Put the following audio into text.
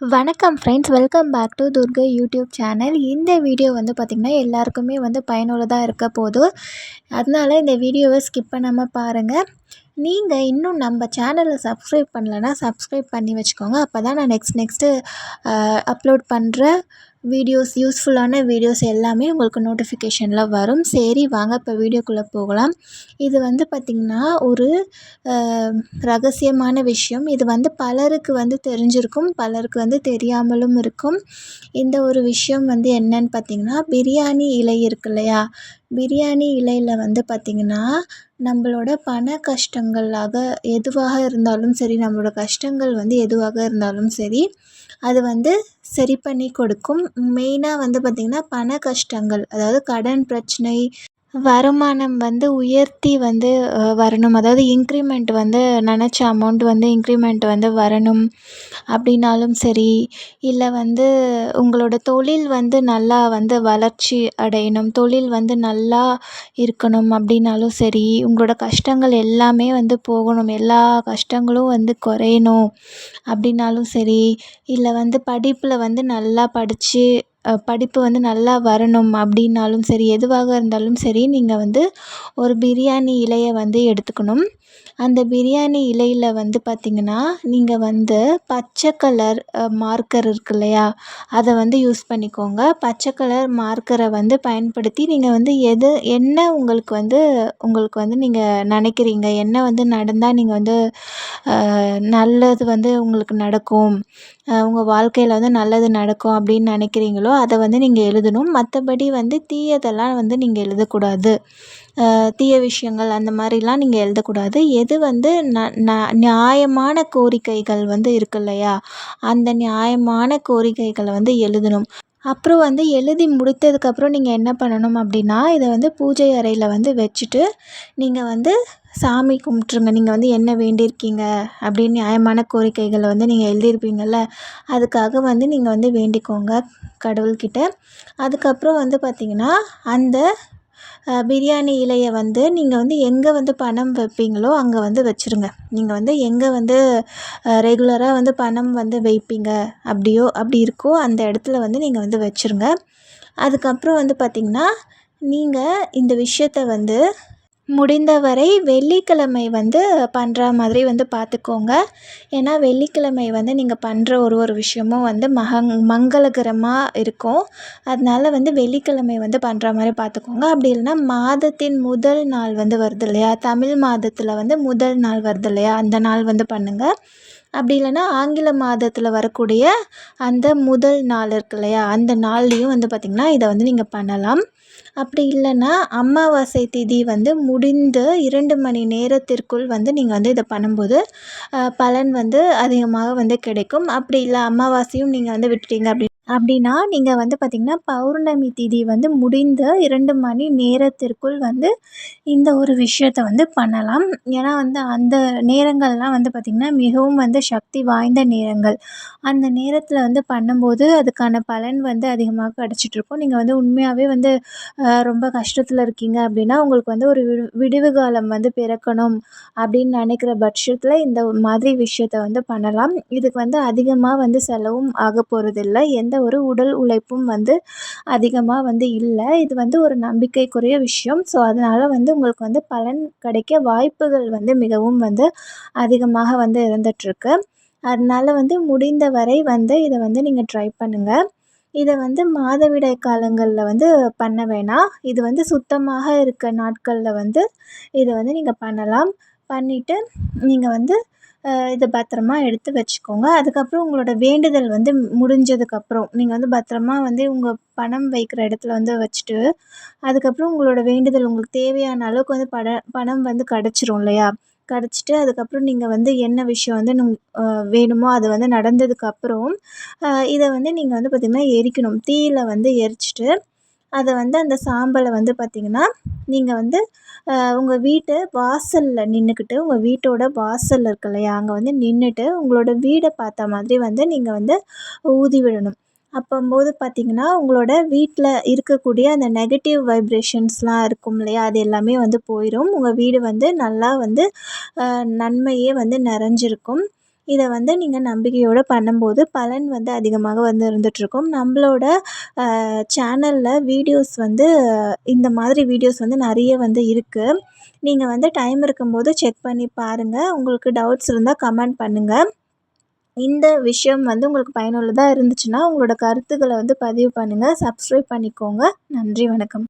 வணக்கம் friends welcome back to Durga YouTube channel இந்த video வந்து பார்த்திங்கன்னா எல்லாருக்குமே வந்து பயனுள்ளதாக இருக்க போது அதனால இந்த வீடியோவை ஸ்கிப் பண்ணாமல் பாருங்கள் நீங்கள் இன்னும் நம்ம சேனலை சப்ஸ்கிரைப் பண்ணலன்னா சப்ஸ்கிரைப் பண்ணி வச்சுக்கோங்க. அப்போ தான் நான் நெக்ஸ்ட் நெக்ஸ்ட்டு அப்லோட் பண்ணுற வீடியோஸ் யூஸ்ஃபுல்லான வீடியோஸ் எல்லாமே உங்களுக்கு நோட்டிஃபிகேஷனில் வரும். சரி வாங்க இப்போ வீடியோக்குள்ளே போகலாம். இது வந்து பார்த்திங்கன்னா ஒரு ரகசியமான விஷயம். இது வந்து பலருக்கு வந்து தெரிஞ்சிருக்கும் பலருக்கு வந்து தெரியாமலும் இருக்கும். இந்த ஒரு விஷயம் வந்து என்னன்னு பார்த்திங்கன்னா பிரியாணி இலை இருக்கு இல்லையா? பிரியாணி இலையில் வந்து பார்த்திங்கன்னா நம்மளோட பண கஷ்டங்களாக எதுவாக இருந்தாலும் சரி நம்மளோட கஷ்டங்கள் வந்து எதுவாக இருந்தாலும் சரி அது வந்து சரி பண்ணி கொடுக்கும். மெயினாக வந்து பார்த்திங்கன்னா பண கஷ்டங்கள் அதாவது கடன் பிரச்சனை வருமானம் வந்து உயர்த்தி வந்து வரணும். அதாவது இன்க்ரிமெண்ட் வந்து நினச்ச அமௌண்ட் வந்து இன்க்ரிமெண்ட் வந்து வரணும் அப்படின்னாலும் சரி இல்லை வந்து உங்களோட தொழில் வந்து நல்லா வந்து வளர்ச்சி அடையணும் தொழில் வந்து நல்லா இருக்கணும் அப்படின்னாலும் சரி உங்களோட கஷ்டங்கள் எல்லாமே வந்து போகணும் எல்லா கஷ்டங்களும் வந்து குறையணும் அப்படின்னாலும் சரி இல்லை வந்து படிப்பில் வந்து நல்லா படித்து படிப்பு வந்து நல்லா வரணும் அப்படின்னாலும் சரி எதுவாக இருந்தாலும் சரி நீங்கள் வந்து ஒரு பிரியாணி இலையை வந்து எடுத்துக்கணும். அந்த பிரியாணி இலையில் வந்து பார்த்திங்கன்னா நீங்கள் வந்து பச்சை கலர் மார்க்கர் இருக்கு இல்லையா அதை வந்து யூஸ் பண்ணிக்கோங்க. பச்சை கலர் மார்க்கரை வந்து பயன்படுத்தி நீங்கள் வந்து எது என்ன உங்களுக்கு வந்து உங்களுக்கு வந்து நீங்கள் நினைக்கிறீங்க? என்ன வந்து நடந்தால் நீங்கள் வந்து நல்லது வந்து உங்களுக்கு நடக்கும்? உங்கள் வாழ்க்கையில் வந்து நல்லது நடக்கும் அப்படின்னு நினைக்கிறீங்களோ அதை வந்து நீங்கள் எழுதணும். மற்றபடி வந்து தீயதெல்லாம் வந்து நீங்கள் எழுதக்கூடாது. தீய விஷயங்கள் அந்த மாதிரிலாம் நீங்கள் எழுதக்கூடாது. எது இது வந்து ந ந நியாயமான கோரிக்கைகள் வந்து இருக்கு இல்லையா? அந்த நியாயமான கோரிக்கைகளை வந்து எழுதணும். அப்புறம் வந்து எழுதி முடித்ததுக்கப்புறம் நீங்கள் என்ன பண்ணணும் அப்படின்னா இதை வந்து பூஜை அறையில் வந்து வச்சுட்டு நீங்கள் வந்து சாமி கும்பிட்ருங்க நீங்கள் வந்து என்ன வேண்டியிருக்கீங்க அப்படின்னு நியாயமான கோரிக்கைகளை வந்து நீங்கள் எழுதியிருப்பீங்கள்ல அதுக்காக வந்து நீங்கள் வந்து வேண்டிக்கோங்க கடவுள்கிட்ட. அதுக்கப்புறம் வந்து பார்த்திங்கன்னா அந்த பிரியாணி இலையை வந்து நீங்கள் வந்து எங்கே வந்து பணம் வைப்பீங்களோ அங்கே வந்து வச்சுருங்க. நீங்கள் வந்து எங்கே வந்து ரெகுலராக வந்து பணம் வந்து வைப்பீங்க அப்படியோ அப்படி இருக்கோ அந்த இடத்துல வந்து நீங்கள் வந்து வச்சுருங்க. அதுக்கப்புறம் வந்து பார்த்திங்கன்னா நீங்கள் இந்த விஷயத்த வந்து முடிந்தவரை வெள்ளிக்கிழமை வந்து பண்ணுற மாதிரி வந்து பார்த்துக்கோங்க ஏன்னா வெள்ளிக்கிழமை வந்து நீங்கள் பண்ணுற ஒரு ஒரு விஷயமும் வந்து மகங் மங்களகரமாக இருக்கும். அதனால வந்து வெள்ளிக்கிழமை வந்து பண்ணுற மாதிரி பார்த்துக்கோங்க அப்படி இல்லைன்னா மாதத்தின் முதல் நாள் வந்து வருது இல்லையா? தமிழ் மாதத்தில் வந்து முதல் நாள் வருது இல்லையா? அந்த நாள் வந்து பண்ணுங்கள் அப்படி இல்லைன்னா ஆங்கில மாதத்தில் வரக்கூடிய அந்த முதல் நாள் இருக்கு இல்லையா? அந்த நாள்லேயும் வந்து பார்த்திங்கன்னா இதை வந்து நீங்கள் பண்ணலாம். அப்படி இல்லைன்னா அமாவாசை திதி வந்து முடிந்து இரண்டு மணி நேரத்திற்குள் வந்து நீங்கள் வந்து இதை பண்ணும்போது பலன் வந்து அதிகமாக வந்து கிடைக்கும். அப்படி இல்லை அமாவாசையும் நீங்கள் வந்து விட்டுட்டீங்க அப்படி அப்படின்னா நீங்கள் வந்து பார்த்திங்கன்னா பௌர்ணமி திதி வந்து முடிந்த இரண்டு மணி நேரத்திற்குள் வந்து இந்த ஒரு விஷயத்த வந்து பண்ணலாம். ஏன்னா வந்து அந்த நேரங்கள்லாம் வந்து பார்த்திங்கன்னா மிகவும் வந்து சக்தி வாய்ந்த நேரங்கள். அந்த நேரத்தில் வந்து பண்ணும்போது அதுக்கான பலன் வந்து அதிகமாக கிடச்சிட்ருக்கும். நீங்கள் வந்து உண்மையாகவே வந்து ரொம்ப கஷ்டத்தில் இருக்கீங்க அப்படின்னா உங்களுக்கு வந்து ஒரு விடு விடிவு காலம் வந்து பிறக்கணும் அப்படின்னு நினைக்கிற பட்சத்தில் இந்த மாதிரி விஷயத்த வந்து பண்ணலாம். இதுக்கு வந்து அதிகமாக வந்து செலவும் ஆக போகிறதில்ல எந்த ஒரு உடல் உழைப்பும் வந்து அதிகமாக வந்து இல்லை. இது வந்து ஒரு நம்பிக்கைக்குரிய விஷயம். ஸோ அதனால் வந்து உங்களுக்கு வந்து பலன் கிடைக்க வாய்ப்புகள் வந்து மிகவும் வந்து அதிகமாக வந்து இருந்துகிட்ருக்கு அதனால வந்து முடிந்த வரை வந்து இதை வந்து நீங்கள் ட்ரை பண்ணுங்கள் இதை வந்து மாதவிடாய் காலங்களில் வந்து பண்ண வேணாம் இது வந்து சுத்தமாக இருக்க நாட்களில் வந்து இதை வந்து நீங்கள் பண்ணலாம். பண்ணிவிட்டு நீங்கள் வந்து இதை பத்திரமா எடுத்து வச்சுக்கோங்க. அதுக்கப்புறம் உங்களோட வேண்டுதல் வந்து முடிஞ்சதுக்கப்புறம் நீங்கள் வந்து பத்திரமா வந்து உங்கள் பணம் வைக்கிற இடத்துல வந்து வச்சுட்டு அதுக்கப்புறம் உங்களோட வேண்டுதல் உங்களுக்கு தேவையான அளவுக்கு வந்து பட பணம் வந்து கிடச்சிரும் இல்லையா? கிடச்சிட்டு அதுக்கப்புறம் நீங்கள் வந்து என்ன விஷயம் வந்து நுங் வேணுமோ அது வந்து நடந்ததுக்கப்புறம் இதை வந்து நீங்கள் வந்து பார்த்திங்கன்னா எரிக்கணும். தீயில் வந்து எரிச்சிட்டு அதை வந்து அந்த சாம்பலை வந்து பார்த்திங்கன்னா நீங்கள் வந்து உங்கள் வீட்டு வாசலில் நின்றுக்கிட்டு உங்கள் வீட்டோட வாசல் இருக்கு இல்லையா? அங்கே வந்து நின்றுட்டு உங்களோட வீடை பார்த்த மாதிரி வந்து நீங்கள் வந்து ஊதி விடணும். அப்போம்போது பார்த்திங்கன்னா உங்களோட வீட்டில் இருக்கக்கூடிய அந்த நெகட்டிவ் வைப்ரேஷன்ஸ்லாம் இருக்கும் இல்லையா? அது எல்லாமே வந்து போயிடும் உங்கள் வீடு வந்து நல்லா வந்து நன்மையே வந்து நிறைஞ்சிருக்கும். இதை வந்து நீங்கள் நம்பிக்கையோடு பண்ணும்போது பலன் வந்து அதிகமாக வந்து இருந்துகிட்ருக்கும் நம்மளோட சேனலில் வீடியோஸ் வந்து இந்த மாதிரி வீடியோஸ் வந்து நிறைய வந்து இருக்குது நீங்கள் வந்து டைம் இருக்கும்போது செக் பண்ணி பாருங்கள் உங்களுக்கு டவுட்ஸ் இருந்தால் கமெண்ட் பண்ணுங்கள் இந்த விஷயம் வந்து உங்களுக்கு பயனுள்ளதாக இருந்துச்சுன்னா உங்களோட கருத்துக்களை வந்து பதிவு பண்ணுங்கள் சப்ஸ்கிரைப் பண்ணிக்கோங்க. நன்றி வணக்கம்.